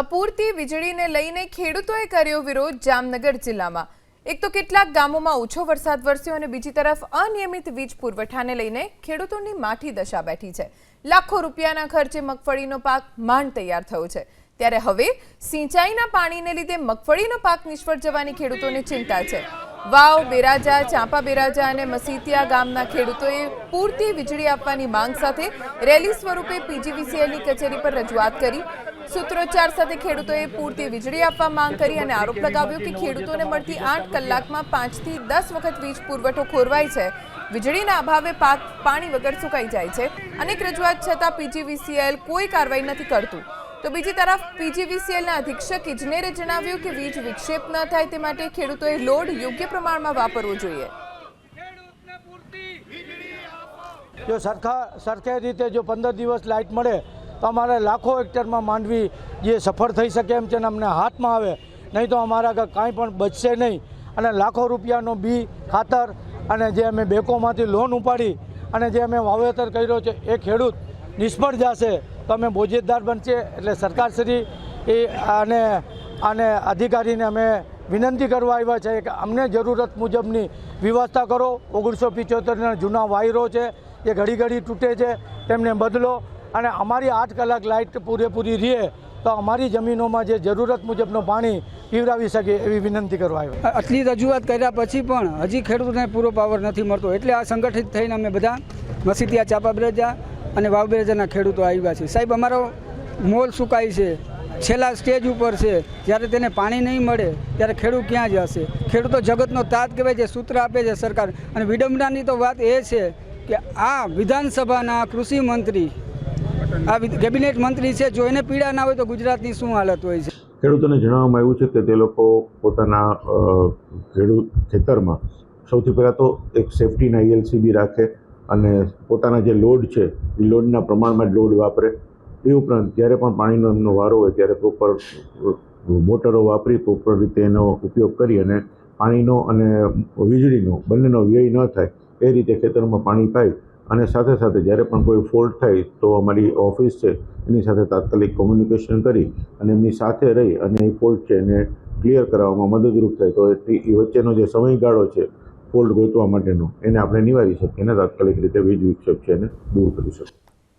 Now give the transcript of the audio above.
અપૂરતી વીજળીને લઈને ખેડૂતોએ કર્યો વિરોધ જામનગર જિલ્લામાં. એક તો કેટલાક ગામોમાં ઓછો વરસાદ વરસ્યો અને બીજી તરફ અનિયમિત વીજ પુરવઠાને લઈને ખેડૂતોની માઠી દશા બેઠી છે. લાખો રૂપિયાના ખર્ચે મગફળીનો પાક માંડ તૈયાર થયો છે. ત્યારે હવે સિંચાઈના પાણીને લીધે મગફળીનો પાક નિષ્ફળ જવાની ખેડૂતોને ચિંતા છે. વાવ, બેરાજા, ચાંપા બેરાજા અને મસીતિયા ગામના ખેડૂતોએ પૂરતી વીજળી આપવાની માંગ સાથે રેલી સ્વરૂપે પીજીવીસીએલની કચેરી પર રજૂઆત કરી. સૂત્રોચ્ચાર સાથે ખેડૂતોએ પૂરતી વીજળી આપવા માંગ કરી અને આરોપ લગાવ્યો કે ખેડૂતોને મળતી આઠ કલાકમાં પાંચથી દસ વખત વીજ પુરવઠો ખોરવાય છે. વીજળીના અભાવે પાક પાણી વગર સુકાઈ જાય છે. અનેક રજૂઆત છતાં પીજીવીસીએલ કોઈ કાર્યવાહી નથી કરતું. તો બીજી તરફ પીજીવીસીએલના અધિક્ષક ઇજનેરે જણાવ્યું કે વીજ વિક્ષેપ ન થાય તે માટે ખેડૂતોએ લોડ યોગ્ય પ્રમાણમાં વાપરવો જોઈએ. જો સરખા સરખે રીતે જો પંદર દિવસ લાઇટ મળે તો અમારે લાખો હેક્ટરમાં માંડવી જે સફળ થઈ શકે એમ છે ને અમને હાથમાં આવે. નહીં તો અમારા કાંઈ પણ બચશે નહીં. અને લાખો રૂપિયાનો બી ખાતર અને જે અમે બેંકોમાંથી લોન ઉપાડી અને જે અમે વાવેતર કર્યો છે એ ખેડૂત નિષ્ફળ જશે. તો અમે બોજેદાર બનશે એટલે સરકારશ્રી એ અને અને અધિકારીને અમે વિનંતી કરવા આવ્યા છે કે અમને જરૂરત મુજબની વ્યવસ્થા કરો. ઓગણીસો પિચોતેરના જૂના વાયરો છે, એ ઘડી ઘડી તૂટે છે. તેમને બદલો. અને અમારી આઠ કલાક લાઇટ પૂરેપૂરી રહે તો અમારી જમીનોમાં જે જરૂરત મુજબનું પાણી પીવડાવી શકે એવી વિનંતી કરવા આવ્યો. આટલી રજૂઆત કર્યા પછી પણ હજી ખેડૂતોને પૂરો પાવર નથી મળતો. એટલે આ સંગઠિત થઈને અમે બધા મસીતિયા ચાપા બ્રેજા અને વાવ બ્રેજાના ખેડૂતો આવ્યા છે સાહેબ, અમારો મોલ સુકાય છે. છેલ્લા સ્ટેજ ઉપર છે. જ્યારે તેને પાણી નહીં મળે, ત્યારે ખેડૂત ક્યાં જશે? ખેડૂતો જગતનો તાત કહેવાય છે, સૂત્ર આપે છે સરકાર. અને વિડંબનાની તો વાત એ છે કે આ વિધાનસભાના કૃષિ મંત્રી આ કેબિનેટ મંત્રી છે, જો એને પીડા ના હોય તો ગુજરાતની શું હાલત હોય છે? ખેડૂતોને જણાવવામાં આવ્યું છે કે તે લોકો પોતાના ખેડૂત ખેતરમાં સૌથી પહેલાં તો એક સેફટીના એલસીબી રાખે અને પોતાના જે લોડ છે, એ લોડના પ્રમાણમાં લોડ વાપરે. એ ઉપરાંત જ્યારે પણ પાણીનો એમનો વારો હોય, ત્યારે પ્રોપર મોટરો વાપરી, પ્રોપર રીતે એનો ઉપયોગ કરી અને પાણીનો અને વીજળીનો, બંનેનો વ્યય ન થાય, એ રીતે ખેતરમાં પાણી પાઈ અને સાથે સાથે જ્યારે પણ કોઈ ફોલ્ટ થાય તો અમારી ઓફિસ છે, એની સાથે તાત્કાલિક કોમ્યુનિકેશન કરી અને એમની સાથે રહી અને એ ફોલ્ટ છે એને ક્લિયર કરાવવામાં મદદરૂપ થાય. તો એ વચ્ચેનો જે સમયગાળો છે, ફોલ્ટ ગોતવા માટેનો, એને આપણે નિવારી શકીએ અને તાત્કાલિક રીતે વીજ વિક્ષેપ છે એને દૂર કરી શકીએ.